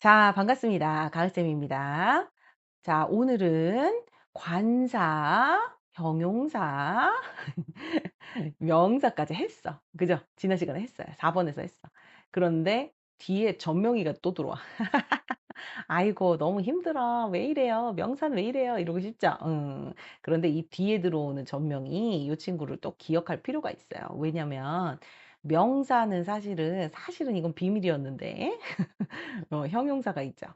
자, 반갑습니다. 가을쌤입니다. 자, 오늘은 관사, 형용사, 명사까지 했어. 그죠? 지난 시간에 했어요. 4번에서 했어. 그런데 뒤에 전명의가 또 들어와. 아이고, 너무 힘들어. 왜 이래요? 명사는 왜 이래요? 이러고 싶죠? 음. 그런데 이 뒤에 들어오는 전명이 이 친구를 또 기억할 필요가 있어요. 왜냐면 명사는 사실은, 사실은 이건 비밀이었는데, 어, 형용사가 있죠.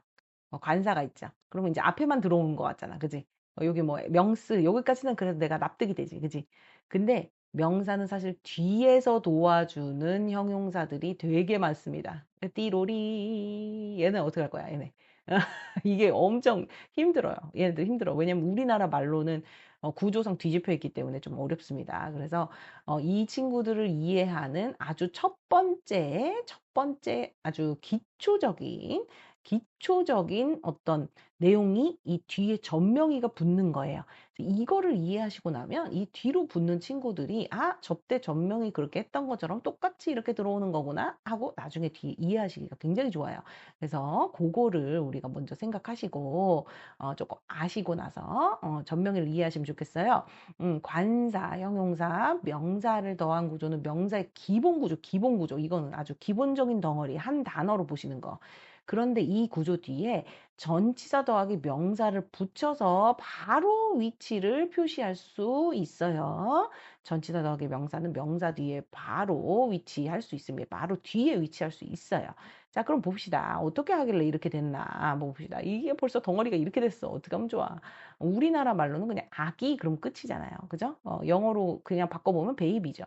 어, 관사가 있죠. 그러면 이제 앞에만 들어오는 것 같잖아. 그지? 어, 여기 뭐 명스, 여기까지는 그래도 내가 납득이 되지. 그지? 근데 명사는 사실 뒤에서 도와주는 형용사들이 되게 많습니다. 띠로리. 얘는 어떻게 할 거야, 얘네. 이게 엄청 힘들어요. 얘네들 힘들어. 왜냐면 우리나라 말로는 어, 구조상 뒤집혀 있기 때문에 좀 어렵습니다. 그래서 어, 이 친구들을 이해하는 아주 첫 번째, 첫 번째 아주 기초적인 기초적인 어떤 내용이 이 뒤에 전명의가 붙는 거예요. 이거를 이해하시고 나면 이 뒤로 붙는 친구들이 아, 접대 전명이 그렇게 했던 것처럼 똑같이 이렇게 들어오는 거구나 하고 나중에 뒤에 이해하시기가 굉장히 좋아요. 그래서 그거를 우리가 먼저 생각하시고 어, 조금 아시고 나서 어, 전명의를 이해하시면 좋겠어요. 음, 관사, 형용사, 명사를 더한 구조는 명사의 기본 구조, 기본 구조. 이거는 아주 기본적인 덩어리 한 단어로 보시는 거. 그런데 이 구조 뒤에 전치사 더하기 명사를 붙여서 바로 위치를 표시할 수 있어요. 전치사 더하기 명사는 명사 뒤에 바로 위치할 수 있습니다. 바로 뒤에 위치할 수 있어요. 자, 그럼 봅시다. 어떻게 하길래 이렇게 됐나? 한번 봅시다. 이게 벌써 덩어리가 이렇게 됐어. 어떻게 하면 좋아? 우리나라 말로는 그냥 아기 그럼 끝이잖아요. 그죠? 어, 영어로 그냥 바꿔보면 베이비죠.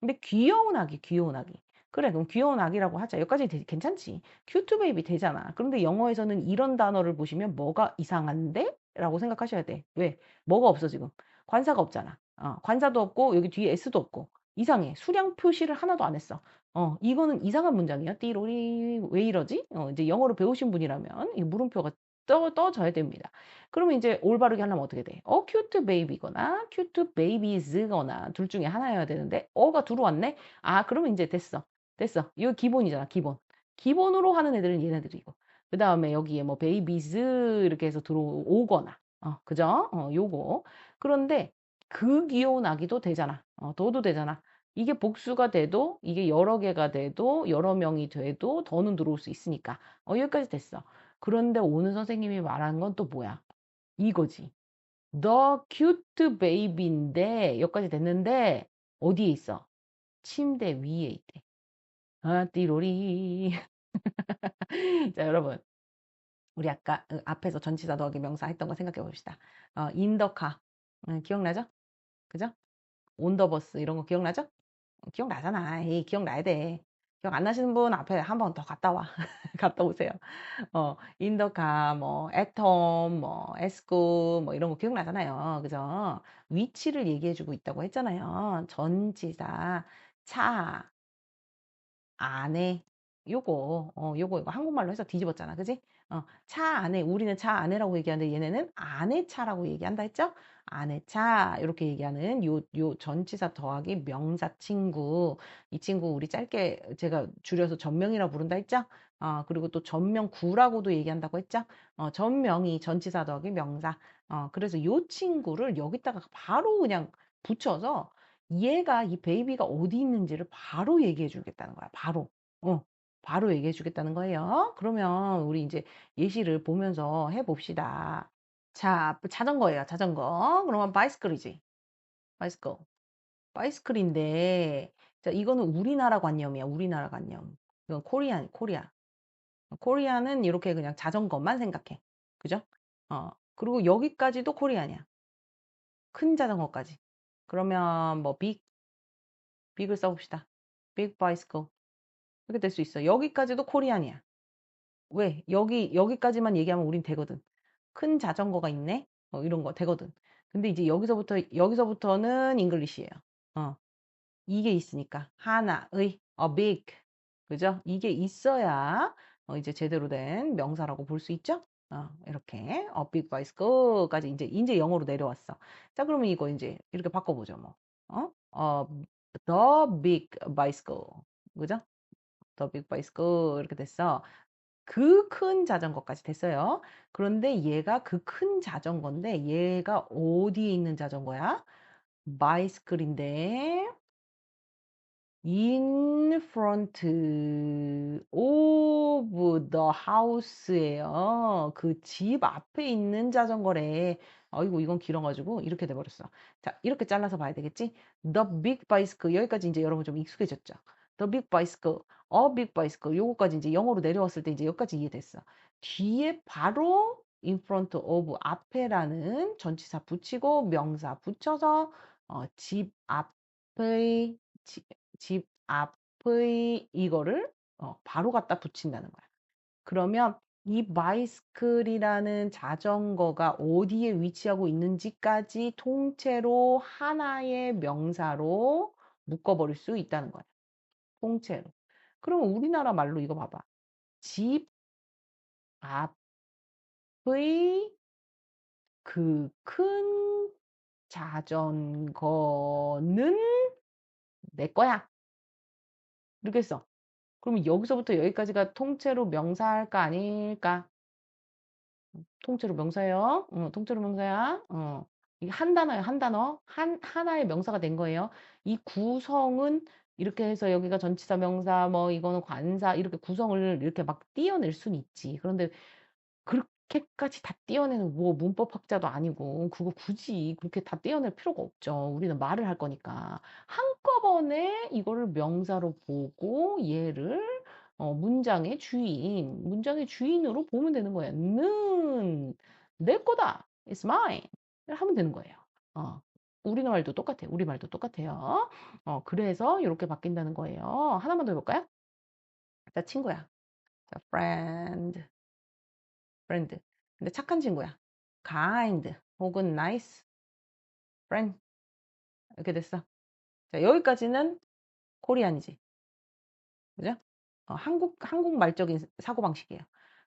근데 귀여운 아기, 귀여운 아기. 그래, 그럼 귀여운 아기라고 하자. 여기까지 되, 괜찮지. 큐트 베이비 되잖아. 그런데 영어에서는 이런 단어를 보시면 뭐가 이상한데? 라고 생각하셔야 돼. 왜? 뭐가 없어, 지금? 관사가 없잖아. 어, 관사도 없고, 여기 뒤에 S도 없고. 이상해. 수량 표시를 하나도 안 했어. 어, 이거는 이상한 문장이야. 띠로리, 왜 이러지? 어, 이제 영어로 배우신 분이라면 이 물음표가 떠, 떠져야 됩니다. 그러면 이제 올바르게 하려면 어떻게 돼? 어, 큐트 베이비거나 큐트 베이비즈거나 둘 중에 하나여야 되는데 어가 들어왔네? 아, 그러면 이제 됐어. 됐어. 이거 기본이잖아, 기본. 기본으로 하는 애들은 얘네들이고. 그 다음에 여기에 뭐 베이비즈 이렇게 해서 들어오거나, 어, 그죠? 어, 요거. 그런데 그 귀여운 아기도 되잖아. 어, 더도 되잖아. 이게 복수가 돼도, 이게 여러 개가 돼도, 여러 명이 돼도 더는 들어올 수 있으니까. 어, 여기까지 됐어. 그런데 오늘 선생님이 말하는 건또 뭐야? 이거지. The cute baby인데, 여기까지 됐는데, 어디에 있어? 침대 위에 있대. 아, 띠로리. 자, 여러분. 우리 아까 어, 앞에서 전치사 더하기 명사 했던 거 생각해 봅시다. 어, 인더카. 음, 기억나죠? 그죠? 온더버스 이런 거 기억나죠? 기억나잖아. 에이, 기억나야 돼. 기억 안 나시는 분 앞에 한 번 더 갔다 와. 갔다 오세요. 어, 인더카, 뭐, 애톰, 뭐, 에스쿠, 뭐, 이런 거 기억나잖아요. 그죠? 위치를 얘기해주고 있다고 했잖아요. 전치사, 차, 안에 요거 어 요거 이거 한국말로 해서 뒤집었잖아. 그지? 어, 차 안에 우리는 차 안에라고 얘기하는데 얘네는 안에 차라고 얘기한다 했죠? 안에 차 이렇게 얘기하는 요 요 전치사 더하기 명사 친구 이 친구 우리 짧게 제가 줄여서 전명이라고 부른다 했죠? 어, 그리고 또 전명구라고도 얘기한다고 했죠? 어, 전명이 전치사 더하기 명사 어, 그래서 요 친구를 여기다가 바로 그냥 붙여서 얘가 이 베이비가 어디 있는지를 바로 얘기해 주겠다는 거야. 바로. 어. 바로 얘기해 주겠다는 거예요. 그러면 우리 이제 예시를 보면서 해 봅시다. 자, 자전거예요. 자전거. 그러면 바이스클이지. 바이스클. 바이스클인데 자, 이거는 우리나라 관념이야. 우리나라 관념. 이건 코리안, 코리아. 코리아는 이렇게 그냥 자전거만 생각해. 그죠? 어. 그리고 여기까지도 코리안이야. 큰 자전거까지. 그러면 뭐 빅, 빅을 써봅시다. 빅 바이스클. 이렇게 될 수 있어. 여기까지도 코리안이야. 왜? 여기, 여기까지만 얘기하면 우린 되거든. 큰 자전거가 있네? 어, 이런 거 되거든. 근데 이제 여기서부터, 여기서부터는 잉글리시예요. 어. 이게 있으니까. 하나의, a big. 그죠? 이게 있어야, 어, 이제 제대로 된 명사라고 볼 수 있죠? 어, 이렇게 a big bicycle까지 이제 이제 영어로 내려왔어. 자, 그러면 이거 이제 이렇게 바꿔보죠, 뭐. 어? 어, the big bicycle. 그죠? the big bicycle 이렇게 됐어. 그 큰 자전거까지 됐어요. 그런데 얘가 그 큰 자전거인데 얘가 어디에 있는 자전거야? 바이스클인데 in front of the house예요. 그 집 앞에 있는 자전거래. 아이고 이건 길어가지고 이렇게 돼버렸어. 자 이렇게 잘라서 봐야 되겠지? The big bicycle 여기까지 이제 여러분 좀 익숙해졌죠? The big bicycle, a big bicycle 요거까지 이제 영어로 내려왔을 때 이제 여기까지 이해됐어. 뒤에 바로 in front of 앞에라는 전치사 붙이고 명사 붙여서 어, 집 지- 집 앞의 이거를 어, 바로 갖다 붙인다는 거야. 그러면 이 바이스클이라는 자전거가 어디에 위치하고 있는지까지 통째로 하나의 명사로 묶어버릴 수 있다는 거야. 통째로. 그러면 우리나라 말로 이거 봐봐. 집 앞의 그 큰 자전거는 내 거야. 이렇게 써. 그러면 여기서부터 여기까지가 통째로 명사할까 아닐까? 통째로 명사예요. 어, 통째로 명사야. 어. 한 단어예요. 한 단어. 한 하나의 명사가 된 거예요. 이 구성은 이렇게 해서 여기가 전치사 명사 뭐 이거는 관사 이렇게 구성을 이렇게 막 띄어낼 수는 있지. 그런데 그 렇게까지 다 띄어내는 뭐 문법학자도 아니고 그거 굳이 그렇게 다 띄어낼 필요가 없죠. 우리는 말을 할 거니까. 한꺼번에 이거를 명사로 보고 얘를 어, 문장의 주인, 문장의 주인으로 보면 되는 거예요. 는, 내 거다. It's mine. 하면 되는 거예요. 어, 우리말도 똑같아요. 우리말도 똑같아요. 어, 그래서 이렇게 바뀐다는 거예요. 하나만 더 해볼까요? 자, 친구야. 자, friend. Friend. 근데 착한 친구야. kind 혹은 nice friend. 이렇게 됐어. 자, 여기까지는 코리안이지. 그죠? 어, 한국, 한국 말적인 사고방식이에요.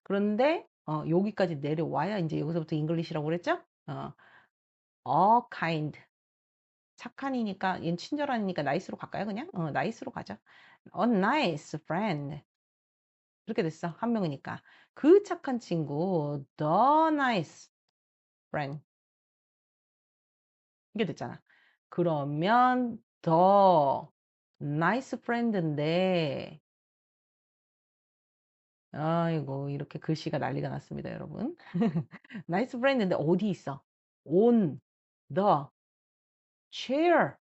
그런데, 어, 여기까지 내려와야 이제 여기서부터 잉글리시라고 그랬죠? 어, a kind. 착한이니까, 얘는 친절한이니까 나이스로 갈까요, 그냥? 어, 나이스로 가자. a nice friend. 이렇게 됐어. 한 명이니까. 그 착한 친구, the nice friend. 이게 됐잖아. 그러면 the nice friend인데 아이고 이렇게 글씨가 난리가 났습니다, 여러분. nice friend인데 어디 있어? on the chair까지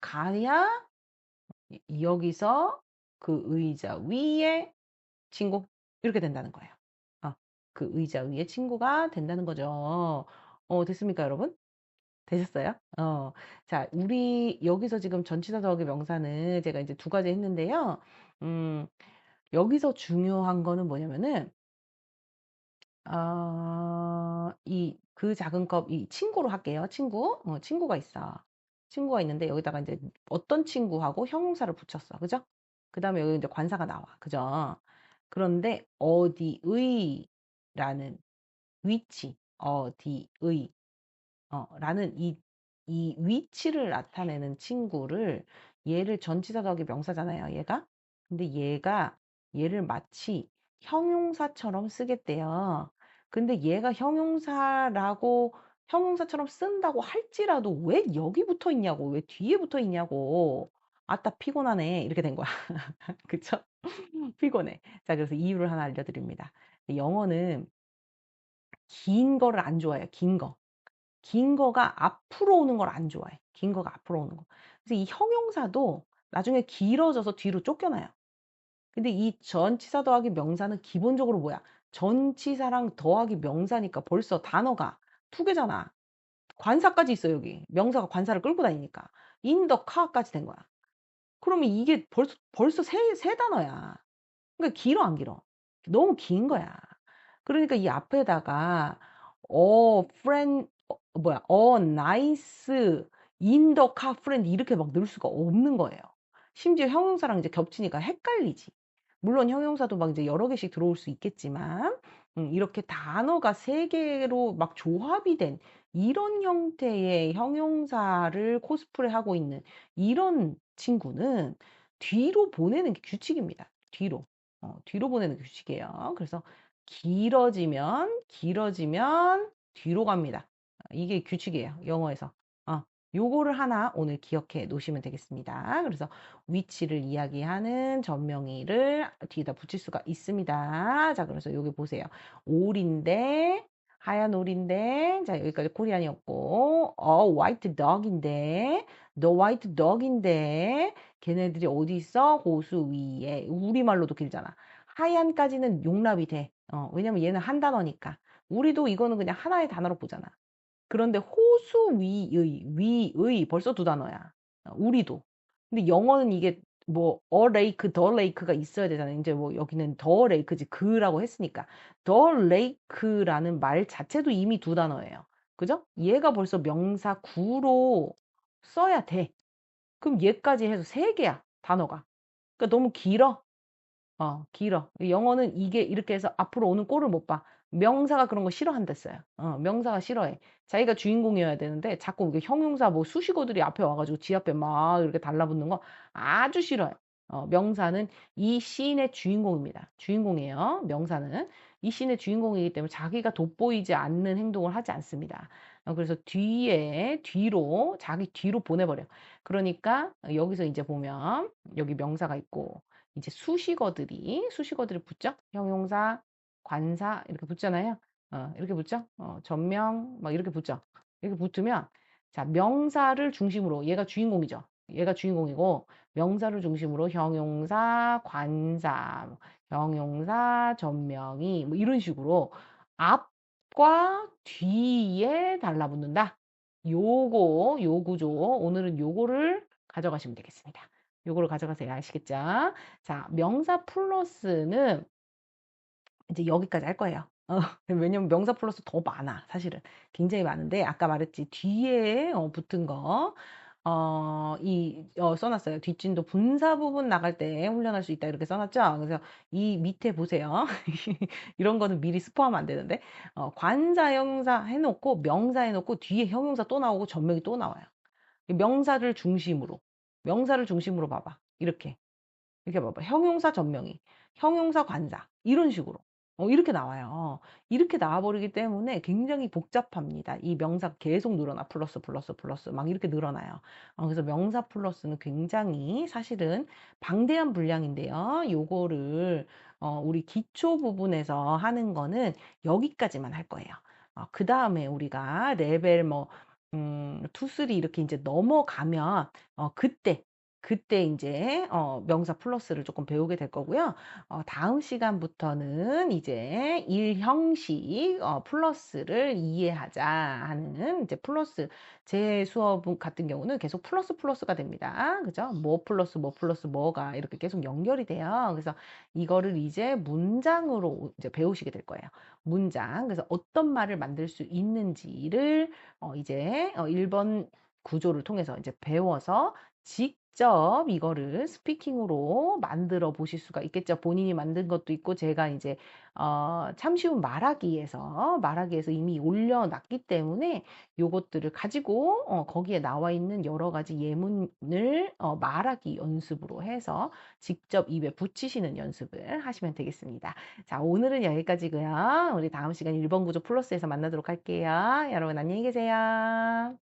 가야 여기서 그 의자 위에 친구 이렇게 된다는 거예요. 어, 그 의자 위에 친구가 된다는 거죠. 어, 됐습니까, 여러분? 되셨어요? 어, 자, 우리 여기서 지금 전치사 더하기 명사는 제가 이제 두 가지 했는데요. 음, 여기서 중요한 거는 뭐냐면은 어, 이 그 작은 컵 이 친구로 할게요. 친구. 어, 친구가 있어. 친구가 있는데 여기다가 이제 어떤 친구하고 형용사를 붙였어. 그죠? 그 다음에 여기 이제 관사가 나와. 그죠? 그런데 어디의 위치, 어디의 어, 라는 이, 이 위치를 나타내는 친구를 얘를 전치사 더하기 명사잖아요. 얘가. 근데 얘가 얘를 마치 형용사처럼 쓰겠대요. 근데 얘가 형용사라고 형용사처럼 쓴다고 할지라도 왜 여기 붙어 있냐고, 왜 뒤에 붙어 있냐고. 아따 피곤하네. 이렇게 된 거야. 그쵸? 피곤해. 자, 그래서 이유를 하나 알려드립니다. 영어는 긴 거를 안 좋아해요. 긴 거. 긴 거가 앞으로 오는 걸 안 좋아해. 긴 거가 앞으로 오는 거. 그래서 이 형용사도 나중에 길어져서 뒤로 쫓겨나요. 근데 이 전치사 더하기 명사는 기본적으로 뭐야? 전치사랑 더하기 명사니까 벌써 단어가 두 개잖아. 관사까지 있어, 여기. 명사가 관사를 끌고 다니니까. the car까지 된 거야. 그러면 이게 벌써, 벌써 세, 세 단어야. 그러니까 길어, 안 길어? 너무 긴 거야. 그러니까 이 앞에다가, 어, friend, 어, 뭐야, 어, nice, in the car friend 이렇게 막 넣을 수가 없는 거예요. 심지어 형용사랑 이제 겹치니까 헷갈리지. 물론 형용사도 막 이제 여러 개씩 들어올 수 있겠지만, 음, 이렇게 단어가 세 개로 막 조합이 된 이런 형태의 형용사를 코스프레 하고 있는 이런 친구는 뒤로 보내는 게 규칙입니다. 뒤로. 어, 뒤로 보내는 규칙이에요. 그래서 길어지면 길어지면 뒤로 갑니다. 이게 규칙이에요. 영어에서. 어, 요거를 하나 오늘 기억해 놓으시면 되겠습니다. 그래서 위치를 이야기하는 전명의를 뒤에다 붙일 수가 있습니다. 자, 그래서 여기 보세요. 올인데 하얀 오리인데 자 여기까지 코리안이었고 어 화이트 덕인데 너 화이트 덕인데 걔네들이 어디 있어? 호수 위에 우리말로도 길잖아. 하얀까지는 용납이 돼. 어, 왜냐면 얘는 한 단어니까. 우리도 이거는 그냥 하나의 단어로 보잖아. 그런데 호수 위의, 위의 벌써 두 단어야. 어, 우리도. 근데 영어는 이게 뭐, 어 레이크, 더 레이크가 있어야 되잖아요. 이제 뭐 여기는 더 레이크지, 그라고 했으니까. 더 레이크라는 말 자체도 이미 두 단어예요. 그죠? 얘가 벌써 명사 구로 써야 돼. 그럼 얘까지 해서 세 개야, 단어가. 그러니까 너무 길어. 어, 길어. 영어는 이게 이렇게 해서 앞으로 오는 꼴을 못 봐. 명사가 그런 거 싫어한댔어요. 어, 명사가 싫어해. 자기가 주인공이어야 되는데 자꾸 이게 형용사 뭐 수식어들이 앞에 와가지고 지 앞에 막 이렇게 달라붙는 거 아주 싫어요. 어, 명사는 이 시인의 주인공입니다. 주인공이에요. 명사는 이 시인의 주인공이기 때문에 자기가 돋보이지 않는 행동을 하지 않습니다. 어, 그래서 뒤에 뒤로 자기 뒤로 보내버려. 그러니까 여기서 이제 보면 여기 명사가 있고 이제 수식어들이 수식어들이 붙죠. 형용사, 관사 이렇게 붙잖아요. 어, 이렇게 붙죠. 어, 전명 막 이렇게 붙죠. 이렇게 붙으면 자 명사를 중심으로 얘가 주인공이죠. 얘가 주인공이고 명사를 중심으로 형용사, 관사, 형용사, 전명이 뭐 이런 식으로 앞과 뒤에 달라붙는다. 요거 요 구조 오늘은 요거를 가져가시면 되겠습니다. 요거를 가져가세요. 아시겠죠? 자, 명사 플러스는 이제 여기까지 할 거예요. 어, 왜냐면 명사 플러스 더 많아, 사실은. 굉장히 많은데, 아까 말했지, 뒤에 어, 붙은 거, 어, 이, 어, 써놨어요. 뒷진도 분사 부분 나갈 때 훈련할 수 있다, 이렇게 써놨죠? 그래서 이 밑에 보세요. 이런 거는 미리 스포하면 안 되는데, 어, 관사, 형용사 해놓고, 명사 해놓고, 뒤에 형용사 또 나오고, 전명이 또 나와요. 명사를 중심으로. 명사를 중심으로 봐봐. 이렇게. 이렇게 봐봐. 형용사 전명이, 형용사 관사. 이런 식으로. 어, 이렇게 나와요. 이렇게 나와버리기 때문에 굉장히 복잡합니다. 이 명사 계속 늘어나. 플러스, 플러스, 플러스. 막 이렇게 늘어나요. 어, 그래서 명사 플러스는 굉장히 사실은 방대한 분량인데요. 요거를, 어, 우리 기초 부분에서 하는 거는 여기까지만 할 거예요. 어, 그 다음에 우리가 레벨 뭐, 음, 투 쓰리 이렇게 이제 넘어가면, 어, 그때, 그때 이제 어, 명사 플러스를 조금 배우게 될 거고요. 어, 다음 시간부터는 이제 일형식 어, 플러스를 이해하자 하는 이제 플러스 제 수업 같은 경우는 계속 플러스 플러스가 됩니다. 그죠? 뭐 플러스 뭐 플러스 뭐가 이렇게 계속 연결이 돼요. 그래서 이거를 이제 문장으로 이제 배우시게 될 거예요. 문장. 그래서 어떤 말을 만들 수 있는지를 어, 이제 어, 1번 구조를 통해서 이제 배워서 직접 이거를 스피킹으로 만들어 보실 수가 있겠죠. 본인이 만든 것도 있고 제가 이제 어, 참 쉬운 말하기에서 말하기에서 이미 올려놨기 때문에 요것들을 가지고 어, 거기에 나와 있는 여러 가지 예문을 어, 말하기 연습으로 해서 직접 입에 붙이시는 연습을 하시면 되겠습니다. 자 오늘은 여기까지고요. 우리 다음 시간 1번 구조 플러스에서 만나도록 할게요. 여러분 안녕히 계세요.